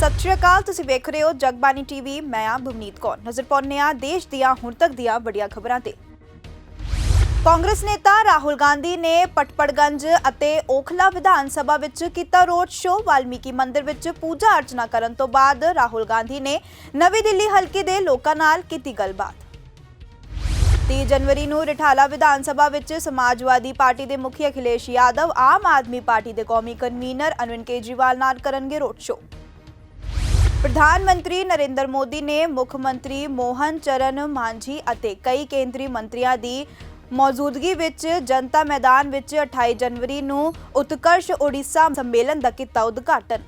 ਸਤਿ ਸ਼੍ਰੀ ਅਕਾਲ, ਤੁਸੀਂ ਵੇਖ ਰਹੇ ਹੋ ਜਗਬਾਨੀ ਟੀਵੀ, ਮੈਂ ਆ ਭਵਨੀਤ ਕੌਰ। ਨਜ਼ਰ ਪਾਉਂਦੇ ਹਾਂ ਦੇਸ਼ ਦੀਆਂ, ਹੁਣ ਤੱਕ ਦੀਆਂ ਵੱਡੀਆਂ ਖਬਰਾਂ ਤੇ। ਕਾਂਗਰਸ ਨੇਤਾ ਰਾਹੁਲ ਗਾਂਧੀ ਨੇ ਪਟਪੜਗੰਜ ਅਤੇ ਓਖਲਾ ਵਿਧਾਨ ਸਭਾ ਵਿੱਚ ਕੀਤਾ ਰੋਡ ਸ਼ੋਅ। ਵਾਲਮੀਕੀ ਮੰਦਿਰ ਵਿੱਚ ਪੂਜਾ ਅਰਚਨਾ ਕਰਨ ਤੋਂ ਬਾਅਦ ਰਾਹੁਲ ਗਾਂਧੀ ਨੇ ਨਵੀਂ ਦਿੱਲੀ ਹਲਕੇ ਦੇ ਲੋਕਾਂ ਨਾਲ ਕੀਤੀ ਗੱਲਬਾਤ। 30 ਜਨਵਰੀ ਨੂੰ ਰਿਠਾਲਾ ਵਿਧਾਨ ਸਭਾ ਵਿੱਚ ਸਮਾਜਵਾਦੀ ਪਾਰਟੀ ਦੇ ਮੁਖੀ ਅਖਿਲੇਸ਼ ਯਾਦਵ, ਆਮ ਆਦਮੀ ਪਾਰਟੀ ਦੇ ਕੌਮੀ ਕਨਵੀਨਰ ਅਰਵਿੰਦ ਕੇਜਰੀਵਾਲ ਨਾਲ ਕਰਨਗੇ ਰੋਡ ਸ਼ੋਅ। ਪ੍ਰਧਾਨ ਮੰਤਰੀ ਨਰਿੰਦਰ ਮੋਦੀ ਨੇ ਮੁੱਖ ਮੰਤਰੀ ਮੋਹਨ ਚਰਨ ਮਾਂਝੀ ਅਤੇ ਕਈ ਕੇਂਦਰੀ ਮੰਤਰੀਆਂ ਦੀ ਮੌਜੂਦਗੀ ਵਿੱਚ ਜਨਤਾ ਮੈਦਾਨ ਵਿੱਚ 28 ਜਨਵਰੀ ਨੂੰ ਉਤਕਰਸ਼ ਓਡੀਸ਼ਾ ਸੰਮੇਲਨ ਦਾ ਕੀਤਾ ਉਦਘਾਟਨ।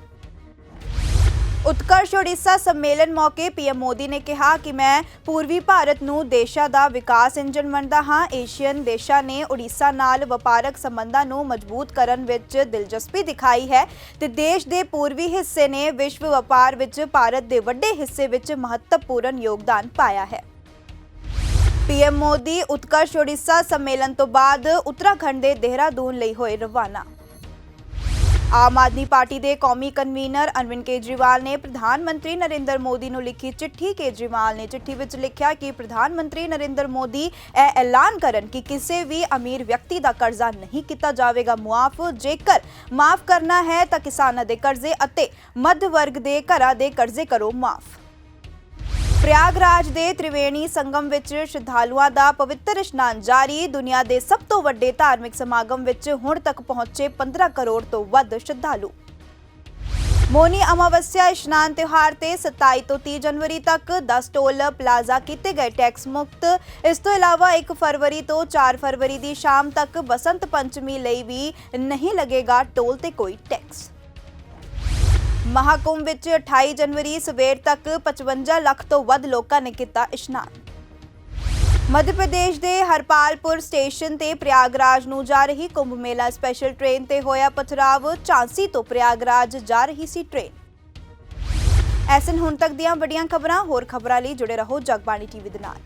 ਉਤਕਰਸ਼ ਓਡੀਸ਼ਾ ਸੰਮੇਲਨ ਮੌਕੇ ਪੀਐਮ ਮੋਦੀ ਨੇ ਕਿਹਾ ਕਿ ਮੈਂ ਪੂਰਬੀ ਭਾਰਤ ਨੂੰ ਦੇਸ਼ਾਂ ਦਾ ਵਿਕਾਸ ਇੰਜਨ ਮੰਨਦਾ ਹਾਂ। ਏਸ਼ੀਅਨ ਦੇਸ਼ਾਂ ਨੇ ਓਡੀਸ਼ਾ ਨਾਲ ਵਪਾਰਕ ਸੰਬੰਧਾਂ ਨੂੰ ਮਜ਼ਬੂਤ ਕਰਨ ਵਿੱਚ ਦਿਲਚਸਪੀ ਦਿਖਾਈ ਹੈ ਤੇ ਦੇਸ਼ ਦੇ ਪੂਰਬੀ ਹਿੱਸੇ ਨੇ ਵਿਸ਼ਵ ਵਪਾਰ ਵਿੱਚ ਭਾਰਤ ਦੇ ਵੱਡੇ ਹਿੱਸੇ ਵਿੱਚ ਮਹੱਤਵਪੂਰਨ ਯੋਗਦਾਨ ਪਾਇਆ ਹੈ। ਪੀਐਮ ਮੋਦੀ ਉਤਕਰਸ਼ ਓਡੀਸ਼ਾ ਸੰਮੇਲਨ ਤੋਂ ਬਾਅਦ ਉੱਤਰਾਖੰਡ ਦੇ ਦੇਹਰਾਦੂਨ ਲਈ ਹੋਏ ਰਵਾਨਾ। ਆਮ ਆਦਮੀ ਪਾਰਟੀ ਦੇ ਕੌਮੀ ਕਨਵੀਨਰ ਅਰਵਿੰਦ ਕੇਜਰੀਵਾਲ ਨੇ ਪ੍ਰਧਾਨ ਮੰਤਰੀ ਨਰਿੰਦਰ ਮੋਦੀ ਨੂੰ ਲਿਖੀ ਚਿੱਠੀ। ਕੇਜਰੀਵਾਲ ਨੇ ਚਿੱਠੀ ਵਿੱਚ ਲਿਖਿਆ ਕਿ ਪ੍ਰਧਾਨ ਮੰਤਰੀ ਨਰਿੰਦਰ ਮੋਦੀ ਇਹ ਐਲਾਨ ਕਰਨ ਕਿ ਕਿਸੇ ਵੀ ਅਮੀਰ ਵਿਅਕਤੀ ਦਾ ਕਰਜ਼ਾ ਨਹੀਂ ਕੀਤਾ ਜਾਵੇਗਾ। ਮੁਆਫ ਜੇਕਰ ਮਾਫ ਕਰਨਾ ਹੈ ਤਾਂ ਕਿਸਾਨਾਂ ਦੇ ਕਰਜ਼ੇ ਅਤੇ ਮੱਧ ਵਰਗ ਦੇ ਘਰਾਂ ਦੇ ਕਰਜ਼ੇ ਕਰੋ ਮਾਫ। ਪ੍ਰਯਾਗਰਾਜ ਦੇ ਤ੍ਰਿਵੇਣੀ ਸੰਗਮ ਵਿੱਚ ਸ਼ਰਧਾਲੂਆਂ ਦਾ ਪਵਿੱਤਰ ਇਸ਼ਨਾਨ ਜਾਰੀ। ਦੁਨੀਆ ਦੇ ਸਭ ਤੋਂ ਵੱਡੇ ਧਾਰਮਿਕ ਸਮਾਗਮ ਵਿੱਚ ਹੁਣ ਤੱਕ ਪਹੁੰਚੇ 15 ਕਰੋੜ ਤੋਂ ਵੱਧ ਸ਼ਰਧਾਲੂ। ਮੋਨੀ ਅਮਾਵਸਿਆ ਇਸ਼ਨਾਨ ਤਿਉਹਾਰ ਤੇ 27 ਤੋਂ 30 ਜਨਵਰੀ ਤੱਕ 10 ਟੋਲ ਪਲਾਜ਼ਾ ਕੀਤੇ ਗਏ ਟੈਕਸ ਮੁਕਤ। ਇਸ ਤੋਂ ਇਲਾਵਾ 1 ਫਰਵਰੀ ਤੋਂ 4 ਫਰਵਰੀ ਦੀ ਸ਼ਾਮ ਤੱਕ ਬਸੰਤ ਪੰਚਮੀ ਲਈ ਵੀ ਨਹੀਂ ਲੱਗੇਗਾ ਟੋਲ ਤੇ ਕੋਈ ਟੈਕਸ। ਮਹਾਕੁੰਭ ਵਿੱਚ 28 ਜਨਵਰੀ ਸਵੇਰ ਤੱਕ 55 ਲੱਖ ਤੋਂ ਵੱਧ ਲੋਕਾਂ ਨੇ ਕੀਤਾ ਇਸ਼ਨਾਨ। ਮੱਧ ਪ੍ਰਦੇਸ਼ ਦੇ ਹਰਪਾਲਪੁਰ ਸਟੇਸ਼ਨ ਤੇ ਪ੍ਰਯਾਗਰਾਜ ਨੂੰ ਜਾ ਰਹੀ ਕੁੰਭ ਮੇਲਾ ਸਪੈਸ਼ਲ ਟ੍ਰੇਨ ਤੇ ਹੋਇਆ ਪਥਰਾਵ। ਝਾਂਸੀ ਤੋਂ ਪ੍ਰਯਾਗਰਾਜ ਜਾ ਰਹੀ ਸੀ ਟ੍ਰੇਨ। ਐਸਨ ਹੁਣ ਤੱਕ ਦੀਆਂ ਵੱਡੀਆਂ ਖਬਰਾਂ, ਹੋਰ ਖਬਰਾਂ ਲਈ ਜੁੜੇ ਰਹੋ ਜਗਬਾਣੀ ਟੀਵੀ ਦੇ ਨਾਲ।